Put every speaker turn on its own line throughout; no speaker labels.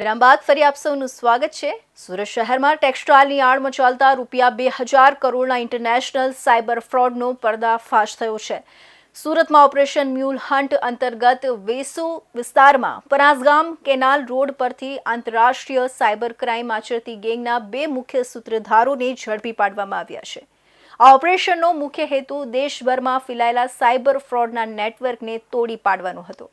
વિરામ બાદ ફરી આપ સૌનું સ્વાગત છે. સુરત શહેરમાં ટેક્સટાઇલની આડમાં ચાલતા રૂપિયા બે હજાર કરોડના ઇન્ટરનેશનલ સાયબર ફ્રોડનો પર્દાફાશ થયો છે. સુરતમાં ઓપરેશન મ્યુલ હન્ટ અંતર્ગત વેસુ વિસ્તારમાં પરાસગામ કેનાલ રોડ પરથી આંતરરાષ્ટ્રીય સાયબર ક્રાઇમ આચરતી ગેંગના બે મુખ્ય સૂત્રધારોને ઝડપી પાડવામાં આવ્યા છે. આ ઓપરેશનનો મુખ્ય હેતુ દેશભરમાં ફેલાયેલા સાયબર ફ્રોડના નેટવર્કને તોડી પાડવાનો હતો.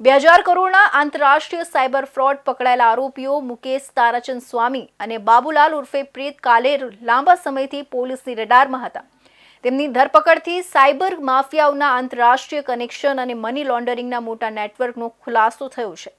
બે હજાર કરોડના આંતરરાષ્ટ્રીય સાયબર ફ્રોડ પકડાયેલા આરોપીઓ મુકેશ તારાચંદ સ્વામી અને બાબુલાલ ઉર્ફે પ્રીત કાલેર લાંબા સમયથી પોલીસની રડારમાં હતા. તેમની ધરપકડથી સાયબર માફિયાઓના આંતરરાષ્ટ્રીય કનેક્શન અને મની લોન્ડરિંગના મોટા નેટવર્કનો ખુલાસો થયો છે.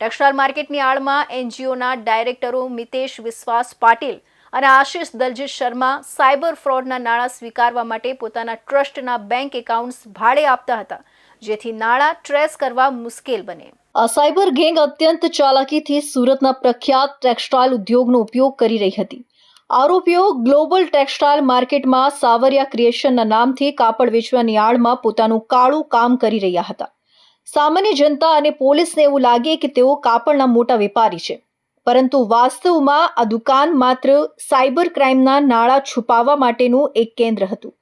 ટેક્સટાઇલ માર્કેટની આડમાં એનજીઓના ડાયરેક્ટરો મિતેશ વિશ્વાસ પાટીલ અને આશિષ દલજીત શર્મા સાયબર ફ્રોડના નાણાં સ્વીકારવા માટે પોતાના ટ્રસ્ટના બેંક એકાઉન્ટ્સ ભાડે આપતા હતા. જેથી નાણાં ટ્રેસ કરવા મુશ્કેલ બને. આ સાયબર ગેંગ અત્યંત ચાલાકીથી સુરતના પ્રખ્યાત ટેક્સટાઇલ ઉદ્યોગનો ઉપયોગ કરી રહી હતી. આરોપીઓ ગ્લોબલ ટેક્સટાઇલ માર્કેટમાં સાવરિયા ક્રિએશનના નામથી કાપડ વેચવાની આડમાં પોતાનું કાળું કામ કરી રહ્યા હતા. સામાન્ય જનતા અને પોલીસને એવું લાગે કે તેઓ કાપડના મોટા વેપારી છે. પરંતુ વાસ્તવમાં આ દુકાન માત્ર સાયબર ક્રાઇમના નાણાં છુપાવવા માટેનું એક કેન્દ્ર હતું.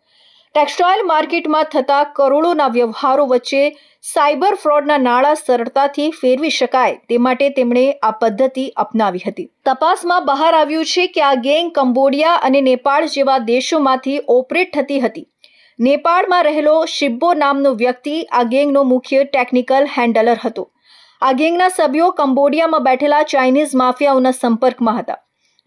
ટેક્સટાઇલ માર્કેટમાં થતા કરોડોના વ્યવહારો વચ્ચે સાયબર ફ્રોડના નાણાં સરળતાથી ફેરવી શકાય તે માટે તેમણે આ પદ્ધતિ અપનાવી હતી. તપાસમાં બહાર આવ્યું છે કે આ ગેંગ કંબોડિયા અને નેપાળ જેવા દેશોમાંથી ઓપરેટ થતી હતી. નેપાળમાં રહેલો શિબ્બો નામનો વ્યક્તિ આ ગેંગનો મુખ્ય ટેકનિકલ હેન્ડલર હતો. આ ગેંગના સભ્યો કંબોડિયામાં બેઠેલા ચાઇનીઝ માફિયાઓના સંપર્કમાં હતા.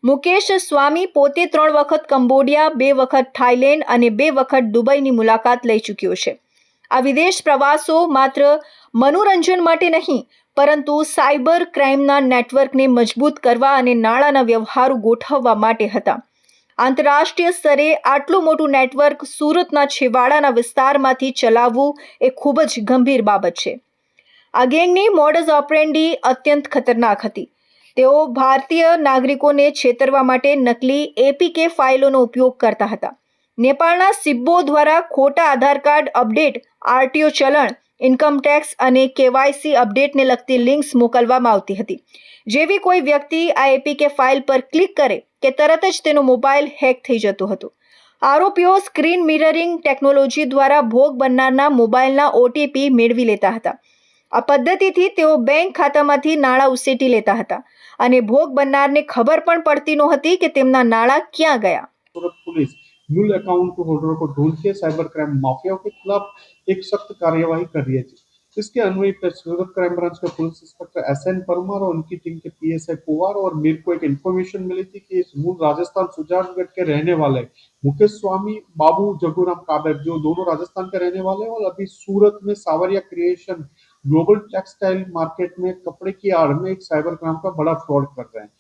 મુકેશ સ્વામી પોતે ત્રણ વખત કંબોડિયા, બે વખત થાઇલેન્ડ અને બે વખત દુબઈની મુલાકાત લઈ ચૂક્યો છે. આ વિદેશ પ્રવાસો માત્ર મનોરંજન માટે નહીં, પરંતુ સાયબર ક્રાઇમના નેટવર્કને મજબૂત કરવા અને નાણાંના વ્યવહારો ગોઠવવા માટે હતા. આંતરરાષ્ટ્રીય સ્તરે આટલું મોટું નેટવર્ક સુરતના છેવાડાના વિસ્તારમાંથી ચલાવવું એ ખૂબ જ ગંભીર બાબત છે. આ ગેંગની મોડસ ઓપરેન્ડી અત્યંત ખતરનાક હતી. તેઓ ભારતીય નાગરિકોને છેતરવા માટે નકલી એપીકે ફાઇલોનો ઉપયોગ કરતા હતા. નેપાળના સિબ્બો દ્વારા ખોટા આધાર કાર્ડ અપડેટ, આરટીઓ ચલણ, ઇન્કમ ટેક્સ અને કેવાયસી અપડેટને લગતી લિંક્સ મોકલવામાં આવતી હતી. જેવી કોઈ વ્યક્તિ આ એપીકે ફાઇલ પર ક્લિક કરે કે તરત જ તેનો મોબાઈલ હેક થઈ જતો હતો. આરોપીઓ સ્ક્રીન મિરરિંગ ટેકનોલોજી દ્વારા ભોગ બનનારના મોબાઈલના ઓટીપી મેળવી લેતા હતા. આ પદ્ધતિથી તેઓ બેંક ખાતામાંથી નાણાં ઉસેટી લેતા હતા અને ભોગ બનનારને ખબર પણ પડતી નહોતી કે તેમના નાણાં ક્યાં ગયા
सूरत पुलिस मूल अकाउंट होल्डर को ढूंढ के साइबर क्राइम माफियाओं के खिलाफ एक सख्त कार्यवाही कर रही है इसके अन्वय पर सूरत क्राइम ब्रांच के police inspector S N Parmar और उनकी टीम के पीएसआई पुवार और मेरे को एक इन्फॉर्मेशन मिली थी कि इस मूल राजस्थान सुजानगढ़ के रहने वाले मुकेश स्वामी बाबू जगूराम काबर जो दोनों राजस्थान के रहने वाले हैं और अभी सूरत में सावरिया क्रिएशन ग्लोबल टेक्सटाइल मार्केट में कपड़े की आड़ में एक साइबर क्राइम का बड़ा फ्रॉड कर रहे हैं।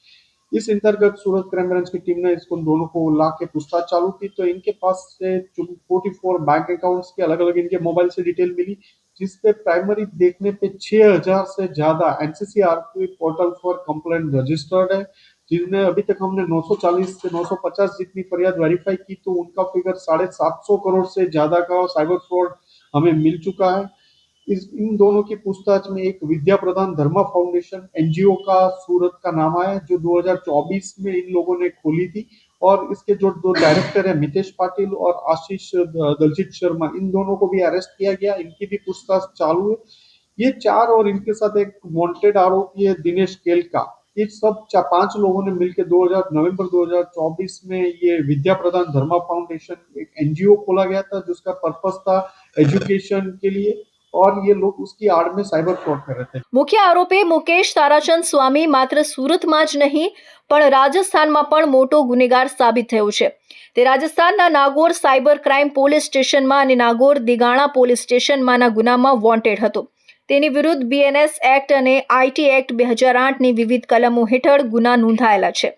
इस अंतर्गत सूरत क्राइम ब्रांच की टीम ने इसको दोनों को ला के पूछताछ चालू की तो इनके पास से फोर्टी फोर बैंक अकाउंट्स के अलग अलग इनके मोबाइल से डिटेल मिली, जिसपे प्राइमरी देखने पे छह हज़ार से ज़्यादा NCCRP portal for complaint registered है, जिनमें अभी तक हमने 940 से 950 जितनी फरियाद वेरीफाई की तो उनका फिगर साढ़े सात करोड़ से ज़्यादा का साइबर फ्रॉड हमें मिल चुका है। इस, इन दोनों की पूछताछ में एक विद्या प्रधान धर्मा फाउंडेशन एनजीओ का सूरत का नाम आया, जो 2024 में इन लोगों ने खोली थी। और इसके जो दो डायरेक्टर है, मितेश पाटिल और आशीष दलजीत शर्मा, इन दोनों को भी अरेस्ट किया गया। इनकी भी पूछताछ चालू है। ये चार और इनके साथ एक वांटेड आरोपी है दिनेश केल का। ये सब पाँच लोगों ने मिलकर 2000 नवंबर 2024 में ये विद्या प्रधान धर्मा फाउंडेशन एक एनजीओ खोला गया था, जिसका पर्पस था एजुकेशन के लिए। और ये लोग उसकी आड़ में साइबर फ्रॉड कर रहे थे
મુખ્ય આરોપી મુકેશ તારાચંદ સ્વામી માત્ર સુરતમાં જ નહીં પણ રાજસ્થાનમાં પણ મોટો ગુનેગાર સાબિત થયો છે તે રાજસ્થાનના નાગોર સાયબર ક્રાઇમ પોલીસ સ્ટેશનમાં અને નાગોર દિગાણા પોલીસ સ્ટેશનમાંના ગુનામાં વોન્ટેડ હતો તેની વિરુદ્ધ બીએનએસ એક્ટ અને આઈટી એક્ટ બે હજાર આઠની વિવિધ કલમો હેઠળ ગુના નોંધાયેલા છે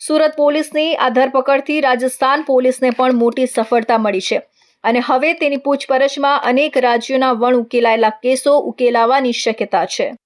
સુરત પોલીસની આ ધરપકડથી રાજસ્થાન પોલીસને પણ મોટી સફળતા મળી છે અને હવે તેની પૂછપરછમાં અનેક રાજ્યોના વણ ઉકેલાયેલા કેસો ઉકેલાવાની શક્યતા છે.